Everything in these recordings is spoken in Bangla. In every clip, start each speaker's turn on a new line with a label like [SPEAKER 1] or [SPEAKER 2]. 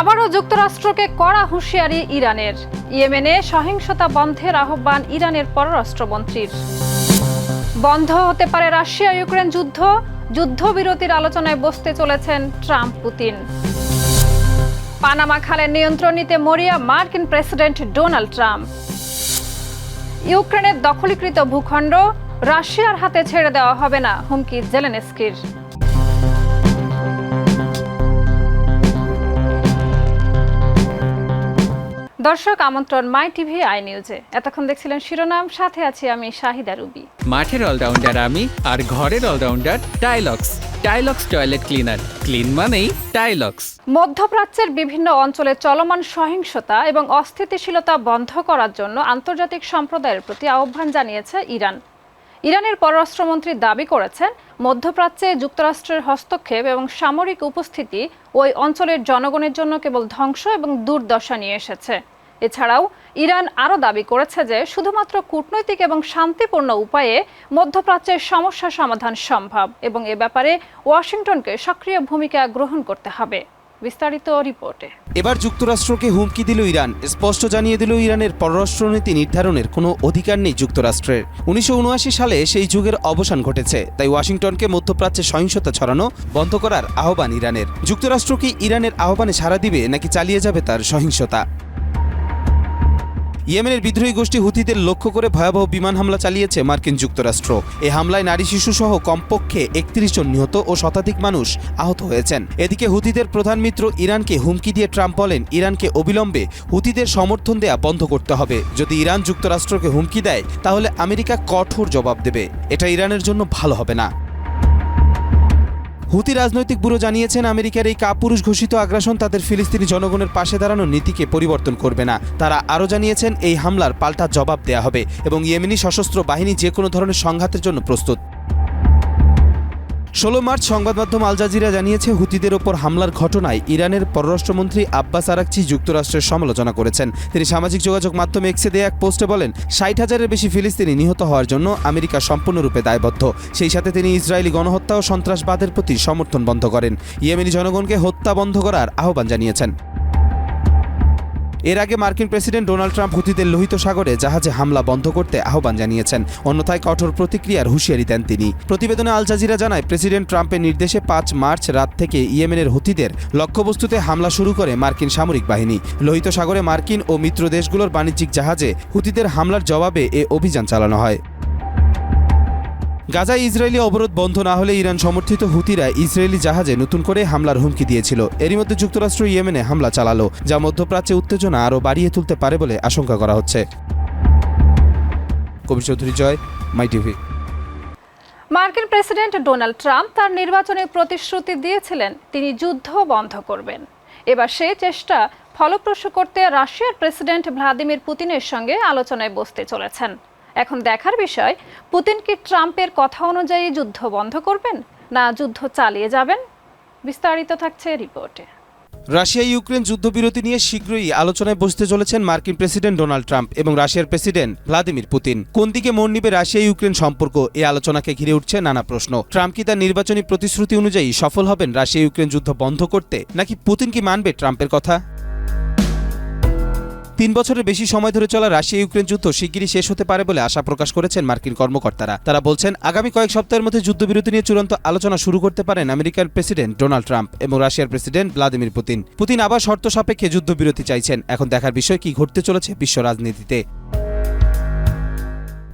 [SPEAKER 1] আবারও যুক্তরাষ্ট্রকে কড়া হুঁশিয়ারি ইরানের। ইয়েমেনে সহিংসতা বন্ধের আহ্বান ইরানের পররাষ্ট্রমন্ত্রীর। বন্ধ হতে পারে রাশিয়া ইউক্রেন যুদ্ধ। যুদ্ধবিরতির আলোচনায় বসতে চলেছেন ট্রাম্প, পুতিন। পানামা খালের নিয়ন্ত্রণ নিতে মরিয়া মার্কিন প্রেসিডেন্ট ডোনাল্ড ট্রাম্প। ইউক্রেনের দখলীকৃত ভূখণ্ড রাশিয়ার হাতে ছেড়ে দেওয়া হবে না, হুমকি জেলেনস্কির। দর্শক আমন্ত্রণ মাই টিভি আই নিউজে এতক্ষণ দেখছিলেন শিরোনাম সাথে আছি আমি শাহিদা রুবি।
[SPEAKER 2] মাঠের অলরাউন্ডার আমি আর ঘরের allrounder Tylox. Tylox toilet cleaner. Clean মানেই টাইলক্স।
[SPEAKER 1] মধ্যপ্রাচ্যের বিভিন্ন অঞ্চলে চলমান সহিংসতা এবং অস্থিতিশীলতা বন্ধ করার জন্য আন্তর্জাতিক সম্প্রদায়ের প্রতি আহ্বান জানিয়েছে ইরান। ইরানের পররাষ্ট্রমন্ত্রী দাবি করেছেন মধ্যপ্রাচ্যে যুক্তরাষ্ট্রের হস্তক্ষেপ এবং সামরিক উপস্থিতি ওই অঞ্চলের জনগণের জন্য কেবল ধ্বংস এবং দুর্দশা নিয়ে এসেছে। এছাড়াও ইরান আরও দাবি করেছে যে শুধুমাত্র কূটনৈতিক এবং শান্তিপূর্ণ উপায়ে মধ্যপ্রাচ্যের সমস্যা সমাধান সম্ভব এবং এ ব্যাপারে ওয়াশিংটনকে সক্রিয় ভূমিকা গ্রহণ করতে হবে। বিস্তারিত রিপোর্টে।
[SPEAKER 3] এবার যুক্তরাষ্ট্রকে হুমকি দিল ইরান। স্পষ্ট জানিয়ে দিল ইরানের পররাষ্ট্রনীতি নির্ধারণের কোনো অধিকার নেই যুক্তরাষ্ট্রের। উনিশশো উনআশি সালে সেই যুগের অবসান ঘটেছে, তাই ওয়াশিংটনকে মধ্যপ্রাচ্যে সহিংসতা ছড়ানো বন্ধ করার আহ্বান ইরানের। যুক্তরাষ্ট্র কি ইরানের আহ্বানে সাড়া দিবে নাকি চালিয়ে যাবে তার সহিংসতা? ইয়েমেনের বিদ্রোহী গোষ্ঠী হুতিদের লক্ষ্য করে ভয়াবহ বিমান হামলা চালিয়েছে মার্কিন যুক্তরাষ্ট্র। এ হামলায় নারী শিশু সহ কমপক্ষে একত্রিশ জন নিহত ও শতাধিক মানুষ আহত হয়েছেন। এদিকে হুতিদের প্রধান মিত্র ইরানকে হুমকি দিয়ে ট্রাম্প বলেন, ইরানকে অবিলম্বে হুতিদের সমর্থন দেয়া বন্ধ করতে হবে। যদি ইরান যুক্তরাষ্ট্রকে হুমকি দেয়, তাহলে আমেরিকা কঠোর জবাব দেবে। এটা ইরানের জন্য ভালো হবে না। হুতি রাজনৈতিক ব্যুরো জানিয়েছেন, আমেরিকার এই কাপুরুষ ঘোষিত আগ্রাসন তাদের ফিলিস্তিনি জনগণের পাশে দাঁড়ানোর নীতিকে পরিবর্তন করবে না। তারা আরও জানিয়েছেন, এই হামলার পাল্টা জবাব দেয়া হবে এবং ইয়েমেনি সশস্ত্র বাহিনী যে কোনো ধরনের সংঘাতের জন্য প্রস্তুত। ষোলো মার্চ সংবাদ মাধ্যম আল জাজিরা জানিয়েছে, হুতিদের ওপর হামলার ঘটনায় ইরানের পররাষ্ট্রমন্ত্রী আব্বাস আরাকচি যুক্তরাষ্ট্রের সমালোচনা করেছেন। তিনি সামাজিক যোগাযোগ মাধ্যমে এক্সে দেয়া এক পোস্টে বলেন, ষাট হাজারের বেশি ফিলিস্তিনি নিহত হওয়ার জন্য আমেরিকা সম্পূর্ণরূপে দায়বদ্ধ। সেই সাথে তিনি ইসরায়েলি গণহত্যা ও সন্ত্রাসবাদের প্রতি সমর্থন বন্ধ করেন। ইয়েমেনি জনগণকে হত্যা বন্ধ করার আহ্বান জানিয়েছেন। এর আগে মার্কিন প্রেসিডেন্ট ডোনাল্ড ট্রাম্প হুতিদের লোহিত সাগরে জাহাজে হামলা বন্ধ করতে আহ্বান জানিয়েছেন। অন্যথায় কঠোর প্রতিক্রিয়ার হুঁশিয়ারি দেন তিনি। প্রতিবেদনে আল জাজিরা জানায়, প্রেসিডেন্ট ট্রাম্পের নির্দেশে পাঁচ মার্চ রাত থেকে ইয়েমেনের হুতিদের লক্ষ্যবস্তুতে হামলা শুরু করে মার্কিন সামরিক বাহিনী। লোহিত সাগরে মার্কিন ও মিত্র দেশগুলোর বাণিজ্যিক জাহাজে হুতিদের হামলার জবাবে এ অভিযান চালানো হয়। গাজায় ইসরায়েলি অবরোধ বন্ধ না হলে ইরান সমর্থিত হুতিরা ইসরায়েলি জাহাজে নতুন করে হামলার হুমকি দিয়েছিল। এরই মধ্যে যুক্তরাষ্ট্র ইয়েমেনে হামলা চালালো, যা মধ্যপ্রাচ্যে উত্তেজনা আরও বাড়িয়ে তুলতে পারে বলে আশঙ্কা করা হচ্ছে। Kabir Chowdhury Joy, my TV.
[SPEAKER 1] মার্কিন প্রেসিডেন্ট ডোনাল্ড ট্রাম্প তার নির্বাচনী প্রতিশ্রুতি দিয়েছিলেন, তিনি যুদ্ধ বন্ধ করবেন। এবার সে চেষ্টা ফলপ্রসূ করতে রাশিয়ার প্রেসিডেন্ট ভ্লাদিমির পুতিনের সঙ্গে আলোচনায় বসতে চলেছেন। এখন দেখার বিষয়, পুতিন কি ট্রাম্পের কথা অনুযায়ী যুদ্ধ বন্ধ করবেন না যুদ্ধ চালিয়ে যাবেন? বিস্তারিত থাকছে রিপোর্টে।
[SPEAKER 3] রাশিয়া ইউক্রেন যুদ্ধবিরতি নিয়ে শীঘ্রই আলোচনায় বসতে চলেছেন মার্কিন প্রেসিডেন্ট ডোনাল্ড ট্রাম্প এবং রাশিয়ার প্রেসিডেন্ট ভ্লাদিমির পুতিন। কোন দিকে মন নিবে রাশিয়া ইউক্রেন সম্পর্ক এই আলোচনাকে ঘিরে উঠছে নানা প্রশ্ন। ট্রাম্প কি তার নির্বাচনী প্রতিশ্রুতি অনুযায়ী সফল হবেন রাশিয়া ইউক্রেন যুদ্ধ বন্ধ করতে, নাকি পুতিন কি মানবে ট্রাম্পের কথা? তিন বছরের বেশি সময় ধরে চলা রাশিয়া ইউক্রেন যুদ্ধ শিগগিরই শেষ হতে পারে বলে আশা প্রকাশ করেছেন মার্কিন কর্মকর্তারা। তারা বলছেন, আগামী কয়েক সপ্তাহের মধ্যে যুদ্ধবিরতি নিয়ে চূড়ান্ত আলোচনা শুরু করতে পারেন আমেরিকার প্রেসিডেন্ট ডোনাল্ড ট্রাম্প এবং রাশিয়ার প্রেসিডেন্ট ভ্লাদিমির পুতিন। পুতিন আবার শর্ত সাপেক্ষে যুদ্ধবিরতি চাইছেন। এখন দেখার বিষয় কি ঘটতে চলেছে বিশ্ব রাজনীতিতে।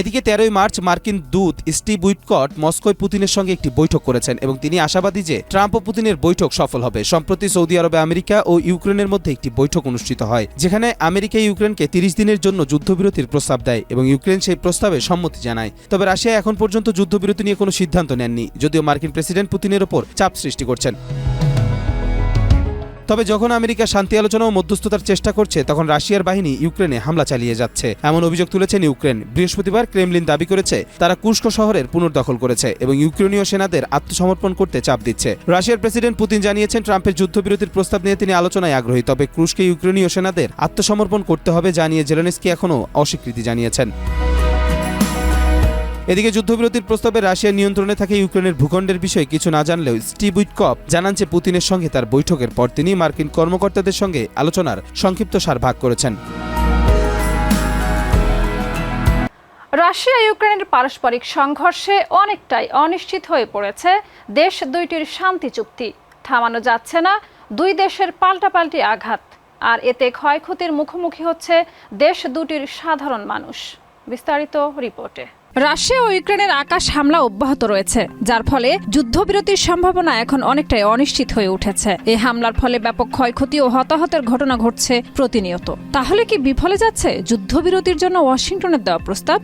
[SPEAKER 3] এদিকে তেরোই মার্চ মার্কিন দূত স্টিভ উইটকট মস্কোয় পুতিনের সঙ্গে একটি বৈঠক করেছেন এবং তিনি আশাবাদী যে ট্রাম্প ও পুতিনের বৈঠক সফল হবে। সম্প্রতি সৌদি আরবে আমেরিকা ও ইউক্রেনের মধ্যে একটি বৈঠক অনুষ্ঠিত হয়, যেখানে আমেরিকা ইউক্রেনকে তিরিশ দিনের জন্য যুদ্ধবিরতির প্রস্তাব দেয় এবং ইউক্রেন সেই প্রস্তাবে সম্মতি জানায়। তবে রাশিয়া এখন পর্যন্ত যুদ্ধবিরতি নিয়ে কোনো সিদ্ধান্ত নেননি, যদিও মার্কিন প্রেসিডেন্ট পুতিনের ওপর চাপ সৃষ্টি করছেন। তবে যখন আমেরিকা শান্তি আলোচনা ও মধ্যস্থতার চেষ্টা করছে, তখন রাশিয়ার বাহিনী ইউক্রেনে হামলা চালিয়ে যাচ্ছে। এমন অভিযোগ তুলেছেন ইউক্রেন। বৃহস্পতিবার ক্রেমলিন দাবি করেছে, তারা কুস্কো শহরের পুনর্দখল করেছে এবং ইউক্রেনীয় সেনাদের আত্মসমর্পণ করতে চাপ দিচ্ছে। রাশিয়ার প্রেসিডেন্ট পুতিন জানিয়েছেন, ট্রাম্পের যুদ্ধবিরতির প্রস্তাব নিয়ে তিনি আলোচনায় আগ্রহী, তবে ক্রুশকে ইউক্রেনীয় সেনাদের আত্মসমর্পণ করতে হবে জানিয়ে জেলেনস্কি এখনও অস্বীকৃতি জানিয়েছেন। এদিকে যুদ্ধবিরতির প্রস্তাবে রাশিয়ার নিয়ন্ত্রণে থাকে ইউক্রেনের ভূখণ্ডের বিষয়ে কিছু না জানলেও স্টিভ উইটকপ জানান যে পুতিনের সঙ্গে তার বৈঠকের পর তিনি মার্কিন কর্মকর্তাদের সঙ্গে আলোচনার সংক্ষিপ্ত সার ভাগ করেছেন।
[SPEAKER 1] রাশিয়া ইউক্রেনের পারস্পরিক সংঘর্ষে অনেকটাই অনিশ্চিত হয়ে পড়েছে দেশ দুইটির শান্তি চুক্তি। থামানো যাচ্ছে না, দুই দেশের পাল্টাপাল্টি আঘাত। আর এতে ক্ষয়ক্ষতির মুখোমুখি হচ্ছে দেশ দুটির সাধারণ মানুষ। বিস্তারিত রিপোর্টে। রাশিয়া ও ইউক্রেনের আকাশ হামলা অব্যাহত রয়েছে, যার ফলে যুদ্ধবিরতির সম্ভাবনা এখন অনেকটাই অনিশ্চিত হয়ে উঠেছে। এই হামলার ফলে ব্যাপক ক্ষয়ক্ষতি ও হতাহতের ঘটনা ঘটছে প্রতিনিয়ত। তাহলে কি বিফলে যাচ্ছে? যুদ্ধবিরতির জন্য ওয়াশিংটনের দেওয়া প্রস্তাব?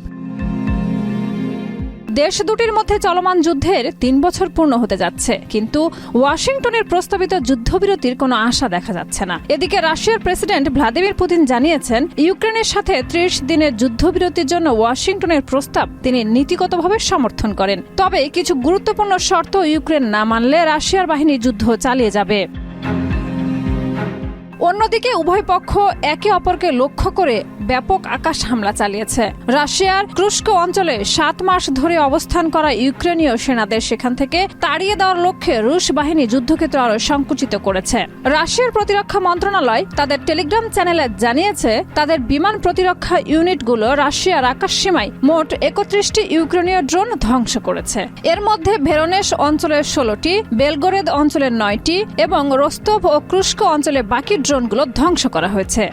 [SPEAKER 1] দেশ দুটির মধ্যে চলমান যুদ্ধের তিন বছর পূর্ণ হতে যাচ্ছে। কিন্তু ওয়াশিংটনের প্রস্তাবিত যুদ্ধবিরতির কোনো আশা দেখা যাচ্ছে না। এদিকে রাশিয়ার প্রেসিডেন্ট ভ্লাদিমির পুতিন জানিয়েছেন, ইউক্রেনের সাথে ত্রিশ দিনের যুদ্ধবিরতির জন্য ওয়াশিংটনের প্রস্তাব তিনি নীতিগতভাবে সমর্থন করেন। তবে কিছু গুরুত্বপূর্ণ শর্ত ইউক্রেন না মানলে রাশিয়ার বাহিনী যুদ্ধ চালিয়ে যাবে। অন্যদিকে উভয় পক্ষ একে অপরকে লক্ষ্য করে ব্যাপক আকাশ হামলা চালিয়েছে। রাশিয়ার ক্রুস্ক অঞ্চলে সাত মাস ধরে অবস্থান করা ইউক্রেনীয় সেনাদের সেখান থেকে তাড়িয়ে দেওয়ার লক্ষ্যে রুশ বাহিনী যুদ্ধক্ষেত্র আরও সংকুচিত করেছে। রাশিয়ার প্রতিরক্ষা মন্ত্রণালয় তাদের টেলিগ্রাম চ্যানেলে জানিয়েছে, তাদের বিমান প্রতিরক্ষা ইউনিটগুলো রাশিয়ার আকাশ সীমায় মোট একত্রিশটি ইউক্রেনীয় ড্রোন ধ্বংস করেছে। এর মধ্যে ভেরোনেশ অঞ্চলের ষোলোটি, বেলগোরেদ অঞ্চলের নয়টি এবং রোস্তভ ও ক্রুস্ক অঞ্চলে বাকি ড্রোনগুলো ধ্বংস করা হয়েছে।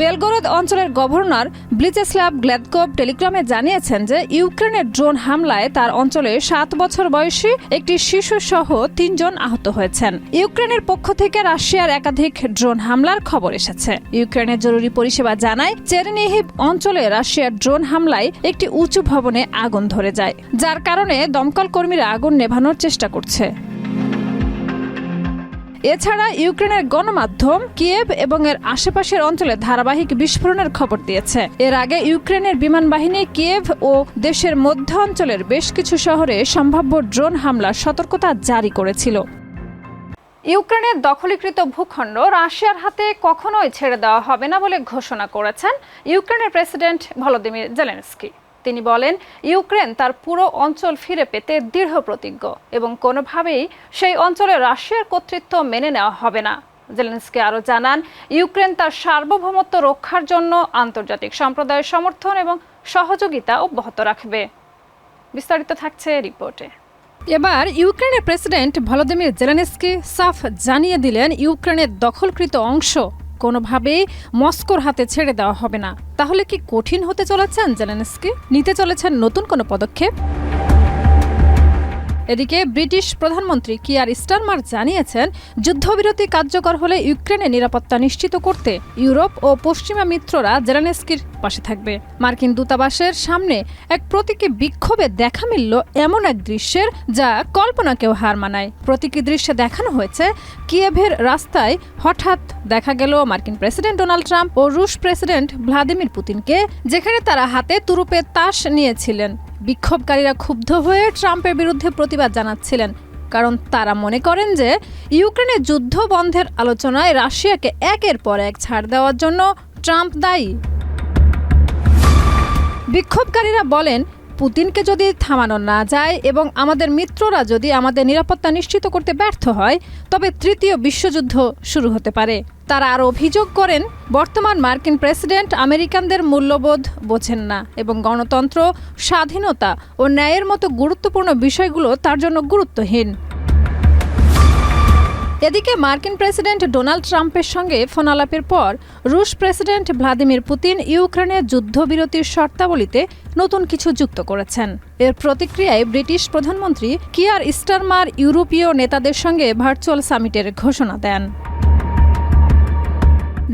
[SPEAKER 1] বেলগোরদ অঞ্চলের গভর্নর ব্লিচেস্লাভ গ্লেদকোভ টেলিগ্রামে জানিয়েছেন যে ইউক্রেনের ড্রোন হামলায় তার অঞ্চলে সাত বছর বয়সী একটি শিশু সহ তিনজন আহত হয়েছেন। ইউক্রেনের পক্ষ থেকে রাশিয়ার একাধিক ড্রোন হামলার খবর এসেছে। ইউক্রেনের জরুরি পরিষেবা জানায় চেরনিহিব অঞ্চলে রাশিয়ার ড্রোন হামলায় একটি উঁচু ভবনে আগুন ধরে যায়, যার কারণে দমকল কর্মীরা আগুন নেভানোর চেষ্টা করছে। এছাড়া ইউক্রেনের গণমাধ্যম, কিয়েভ এবং এর আশেপাশের অঞ্চলে ধারাবাহিক বিস্ফোরণের খবর দিয়েছে। এর আগে ইউক্রেনের বিমান বাহিনী, কিয়েভ ও দেশের মধ্য অঞ্চলের বেশ কিছু শহরে সম্ভাব্য ড্রোন হামলার সতর্কতা জারি করেছিল। ইউক্রেনের দখলীকৃত ভূখণ্ড রাশিয়ার হাতে কখনোই ছেড়ে দেওয়া হবে না বলে ঘোষণা করেছেন ইউক্রেনের প্রেসিডেন্ট ভলোদিমির জেলেনস্কি। তিনি বলেন, ইউক্রেন তার পুরো অঞ্চল ফিরে পেতে দৃঢ় প্রতিজ্ঞ এবং কোনোভাবেই সেই অঞ্চলে রাশিয়ার কর্তৃত্ব মেনে নেওয়া হবে না। জেলেন্সকি আরও জানান, ইউক্রেন তার সার্বভৌমত্ব রক্ষার জন্য আন্তর্জাতিক সম্প্রদায়ের সমর্থন এবং সহযোগিতা অব্যাহত রাখবে। বিস্তারিত থাকছে রিপোর্টে। এবার ইউক্রেনের প্রেসিডেন্ট ভলোদিমির জেলেনস্কি সাফ জানিয়ে দিলেন, ইউক্রেনের দখলকৃত অংশ কোনোভাবেই মস্কোর হাতে ছেড়ে দেওয়া হবে না। তাহলে কি কঠিন হতে চলেছেন জেলেনস্কি? নিতে চলেছেন নতুন কোনো পদক্ষেপ? এদিকে ব্রিটিশ প্রধানমন্ত্রী কিয়ার স্টারমার জানিয়েছেন, যুদ্ধবিরতি কার্যকর হলে ইউক্রেনের নিরাপত্তা নিশ্চিত করতে ইউরোপ ও পশ্চিমা মিত্ররা জেরানেস্কির পাশে থাকবে। মার্কিন দূতাবাসের সামনে এক প্রতীকী বিক্ষোভে দেখা মিলল এমন এক দৃশ্যের যা কল্পনাকেও হার মানায়। প্রতীকী দৃশ্যে দেখানো হয়েছে কিয়েভের রাস্তায় হঠাৎ দেখা গেল মার্কিন প্রেসিডেন্ট ডোনাল্ড ট্রাম্প ও রুশ প্রেসিডেন্ট ভ্লাদিমির পুতিনকে, যেখানে তারা হাতে তুরুপে তাস নিয়েছিলেন। বিক্ষোভকারীরা ক্ষুব্ধ হয়ে ট্রাম্পের বিরুদ্ধে প্রতিবাদ জানাচ্ছিলেন, কারণ তারা মনে করেন যে ইউক্রেনের যুদ্ধ বন্ধের আলোচনায় রাশিয়াকে একের পর এক ছাড় দেওয়ার জন্য ট্রাম্প দায়ী। বিক্ষোভকারীরা বলেন, পুতিনকে যদি থামানো না যায় এবং আমাদের মিত্ররা যদি আমাদের নিরাপত্তা নিশ্চিত করতে ব্যর্থ হয়, তবে তৃতীয় বিশ্বযুদ্ধ শুরু হতে পারে। তারা আরও অভিযোগ করেন, বর্তমান মার্কিন প্রেসিডেন্ট আমেরিকানদের মূল্যবোধ বোঝেন না এবং গণতন্ত্র, স্বাধীনতা ও ন্যায়ের মতো গুরুত্বপূর্ণ বিষয়গুলো তার জন্য গুরুত্বহীন। এদিকে মার্কিন প্রেসিডেন্ট ডোনাল্ড ট্রাম্পের সঙ্গে ফোনালাপের পর রুশ প্রেসিডেন্ট ভ্লাদিমির পুতিন ইউক্রেনের যুদ্ধবিরতির শর্তাবলীতে নতুন কিছু যুক্ত করেছেন। এর প্রতিক্রিয়ায় ব্রিটিশ প্রধানমন্ত্রী কিয়ার ইস্টারমার ইউরোপীয় নেতাদের সঙ্গে ভার্চুয়াল সামিটের ঘোষণা দেন।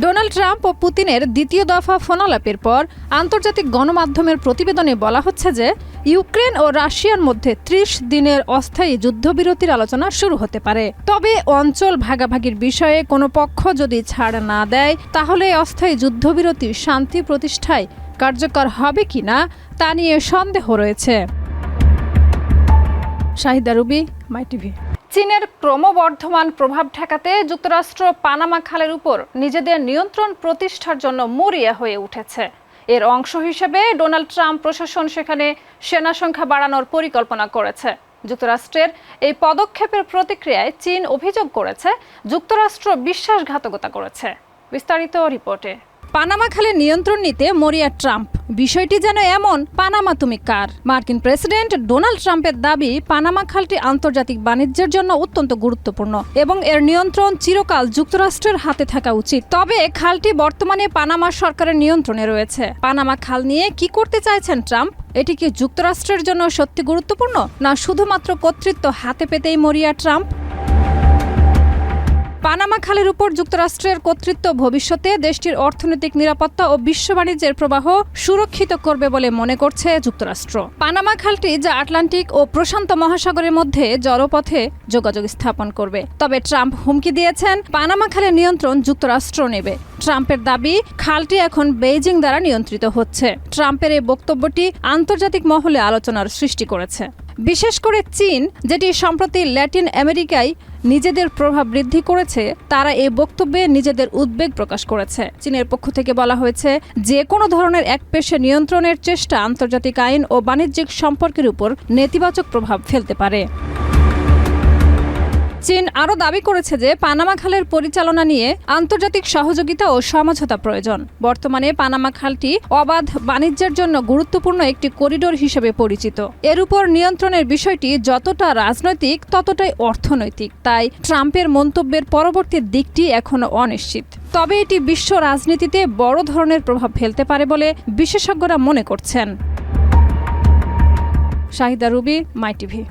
[SPEAKER 1] ডোনাল্ড ট্রাম্প ও পুতিনের দ্বিতীয় দফা ফোনালাপের পর আন্তর্জাতিক গণমাধ্যমের প্রতিবেদনে বলা হচ্ছে যে, ইউক্রেন ও রাশিয়ার মধ্যে ত্রিশ দিনের অস্থায়ী যুদ্ধবিরতির আলোচনা শুরু হতে পারে। তবে অঞ্চল ভাগাভাগির বিষয়ে কোনো পক্ষ যদি ছাড় না দেয়, তাহলে অস্থায়ী যুদ্ধবিরতি শান্তি প্রতিষ্ঠায় কার্যকর হবে কিনা তা নিয়ে সন্দেহ রয়েছে। Shahida Ruby, my TV. চীনের ক্রমবর্ধমান প্রভাব ঠেকাতে যুক্তরাষ্ট্র পানামা খালের উপর নিজেদের নিয়ন্ত্রণ প্রতিষ্ঠার জন্য মরিয়া হয়ে উঠেছে। এর অংশ হিসেবে ডোনাল্ড ট্রাম্প প্রশাসন সেখানে সেনা সংখ্যা বাড়ানোর পরিকল্পনা করেছে। যুক্তরাষ্ট্রের এই পদক্ষেপের প্রতিক্রিয়ায় চীন অভিযোগ করেছে, যুক্তরাষ্ট্র বিশ্বাসঘাতকতা করেছে। বিস্তারিত রিপোর্টে। পানামা খালের নিয়ন্ত্রণ নিতে মরিয়া ট্রাম্প। বিষয়টি যেন এমন, পানামা তুমি কার? মার্কিন প্রেসিডেন্ট ডোনাল্ড ট্রাম্পের দাবি, পানামা খালটি আন্তর্জাতিক বাণিজ্যের জন্য অত্যন্ত গুরুত্বপূর্ণ এবং এর নিয়ন্ত্রণ চিরকাল যুক্তরাষ্ট্রের হাতে থাকা উচিত। তবে খালটি বর্তমানে পানামা সরকারের নিয়ন্ত্রণে রয়েছে। পানামা খাল নিয়ে কি করতে চাইছেন ট্রাম্প? এটি কি যুক্তরাষ্ট্রের জন্য সত্যি গুরুত্বপূর্ণ? না শুধুমাত্র কর্তৃত্ব হাতে পেতেই মরিয়া ট্রাম্প? পানামা খালের উপর যুক্তরাষ্ট্রের কর্তৃত্ব ভবিষ্যতে দেশটির অর্থনৈতিক নিরাপত্তা ও বিশ্ব বাণিজ্যের প্রবাহ সুরক্ষিত করবে বলে মনে করছে যুক্তরাষ্ট্র। পানামা খালটি যা আটলান্টিক ও প্রশান্ত মহাসাগরের মধ্যে জলপথে যোগাযোগ স্থাপন করবে। তবে ট্রাম্প হুমকি দিয়েছেন, পানামা খালের নিয়ন্ত্রণ যুক্তরাষ্ট্র নেবে। ট্রাম্পের দাবি, খালটি এখন বেইজিং দ্বারা নিয়ন্ত্রিত হচ্ছে। ট্রাম্পের এই বক্তব্যটি আন্তর্জাতিক মহলে আলোচনার সৃষ্টি করেছে। বিশেষ করে চীন, যেটি সম্প্রতি ল্যাটিন আমেরিকায় নিজেদের প্রভাব বৃদ্ধি করেছে, তারা এই বক্তব্যে নিজেদের উদ্বেগ প্রকাশ করেছে। চীনের পক্ষ থেকে বলা হয়েছে, যে কোনো ধরনের এক একপেশে নিয়ন্ত্রণের চেষ্টা আন্তর্জাতিক আইন ও বাণিজ্যিক সম্পর্কের উপর নেতিবাচক প্রভাব ফেলতে পারে। চীন আরও দাবি করেছে যে পানামা খালের পরিচালনা নিয়ে আন্তর্জাতিক সহযোগিতা ও সমঝোতা প্রয়োজন। বর্তমানে পানামা খালটি অবাধ বাণিজ্যের জন্য গুরুত্বপূর্ণ একটি করিডোর হিসেবে পরিচিত। এর উপর নিয়ন্ত্রণের বিষয়টি যতটা রাজনৈতিক, ততটাই অর্থনৈতিক। তাই ট্রাম্পের মন্তব্যের পরবর্তী দিকটি এখনও অনিশ্চিত। তবে এটি বিশ্ব রাজনীতিতে বড় ধরনের প্রভাব ফেলতে পারে বলে বিশেষজ্ঞরা মনে করছেন। Shahida Ruby, my TV.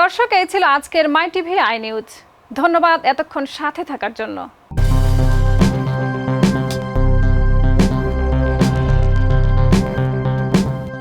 [SPEAKER 1] দর্শক এই ছিল আজকের মাই টিভি আই নিউজ ধন্যবাদ এতক্ষণ সাথে থাকার জন্য।